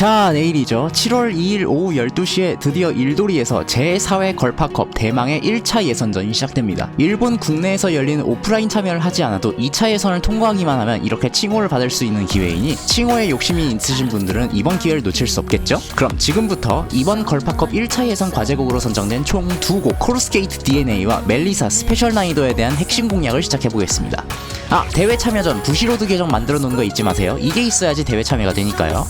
자 내일이죠. 7월 2일 오후 12시에 드디어 일도리에서 제4회 걸파컵 대망의 1차 예선전이 시작됩니다. 일본 국내에서 열리는 오프라인 참여를 하지 않아도 2차 예선을 통과하기만 하면 이렇게 칭호를 받을 수 있는 기회이니 칭호에 욕심이 있으신 분들은 이번 기회를 놓칠 수 없겠죠? 그럼 지금부터 이번 걸파컵 1차 예선 과제곡으로 선정된 총 두곡 코르스케이트 DNA와 멜리사 스페셜 난이도에 대한 핵심 공략을 시작해보겠습니다. 아 대회 참여 전 부시로드 계정 만들어 놓은 거 잊지 마세요. 이게 있어야지 대회 참여가 되니까요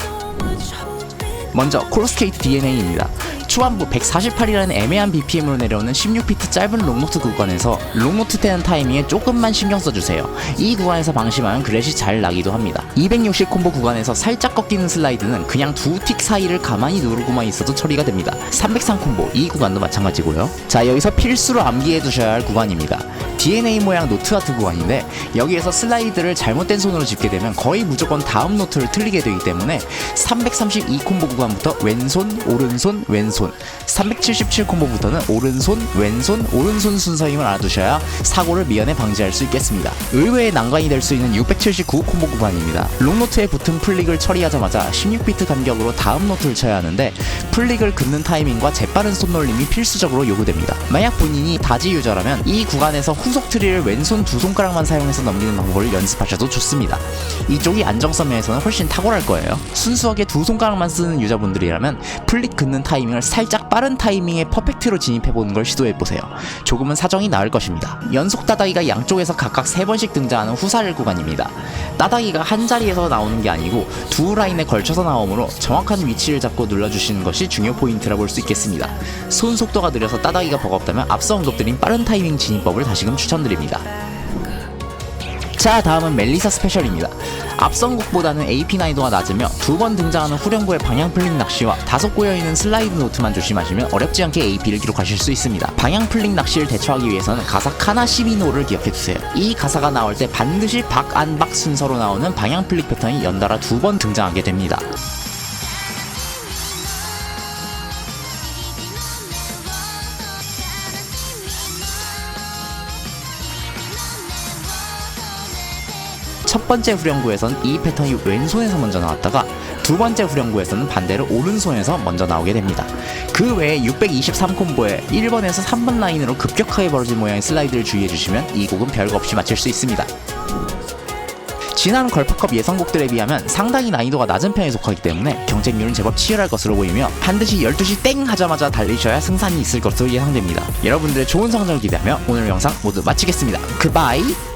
먼저 콜스케이트 DNA입니다. 초반부 148이라는 애매한 BPM으로 내려오는 16피트 짧은 롱노트 구간에서 롱노트 되는 타이밍에 조금만 신경 써주세요. 이 구간에서 방심하면 그래시 잘 나기도 합니다. 260 콤보 구간에서 살짝 꺾이는 슬라이드는 그냥 두 틱 사이를 가만히 누르고만 있어도 처리가 됩니다. 303 콤보 이 구간도 마찬가지고요. 자 여기서 필수로 암기해 두셔야 할 구간입니다. DNA 모양 노트 같은 구간인데 여기에서 슬라이드를 잘못된 손으로 짚게 되면 거의 무조건 다음 노트를 틀리게 되기 때문에 332 콤보 구간부터 왼손, 오른손, 왼손 377 콤보부터는 오른손, 왼손, 오른손 순서임을 알아두셔야 사고를 미연에 방지할 수 있겠습니다. 의외의 난관이 될 수 있는 679 콤보 구간입니다. 롱노트에 붙은 플릭을 처리하자마자 16비트 간격으로 다음 노트를 쳐야 하는데 플릭을 긋는 타이밍과 재빠른 손놀림이 필수적으로 요구됩니다. 만약 본인이 다지 유저라면 이 구간에서 후속 트리를 왼손 두 손가락만 사용해서 넘기는 방법을 연습하셔도 좋습니다. 이쪽이 안정성 면에서는 훨씬 탁월할 거예요. 순수하게 두 손가락만 쓰는 유저분들이라면 플릭 긋는 타이밍을 살짝 빠른 타이밍에 퍼펙트로 진입해보는 걸 시도해보세요. 조금은 사정이 나을 것입니다. 연속 따다기가 양쪽에서 각각 세 번씩 등장하는 후사를 구간입니다. 따다기가 한 자리에서 나오는 게 아니고 두 라인에 걸쳐서 나오므로 정확한 위치를 잡고 눌러주시는 것이 중요 포인트라 볼 수 있겠습니다. 손 속도가 느려서 따다기가 버겁다면 앞서 언급드린 빠른 타이밍 진입법을 다시금 추천드립니다. 자 다음은 멜리사 스페셜입니다. 앞선 곡보다는 AP 난이도가 낮으며 두 번 등장하는 후렴구의 방향 플릭 낚시와 다소 꼬여있는 슬라이드 노트만 조심하시면 어렵지 않게 AP를 기록하실 수 있습니다. 방향 플릭 낚시를 대처하기 위해서는 가사 카나 시비노를 기억해두세요. 이 가사가 나올 때 반드시 박 안 박 순서로 나오는 방향 플릭 패턴이 연달아 두 번 등장하게 됩니다. 첫 번째 후렴구에선 이 패턴이 왼손에서 먼저 나왔다가 두 번째 후렴구에서는 반대로 오른손에서 먼저 나오게 됩니다. 그 외에 623 콤보에 1번에서 3번 라인으로 급격하게 벌어진 모양의 슬라이드를 주의해 주시면 이 곡은 별거 없이 맞힐 수 있습니다. 지난 걸프컵 예선곡들에 비하면 상당히 난이도가 낮은 편에 속하기 때문에 경쟁률은 제법 치열할 것으로 보이며 반드시 12시 땡 하자마자 달리셔야 승산이 있을 것으로 예상됩니다. 여러분들의 좋은 성적을 기대하며 오늘 영상 모두 마치겠습니다. 굿바이!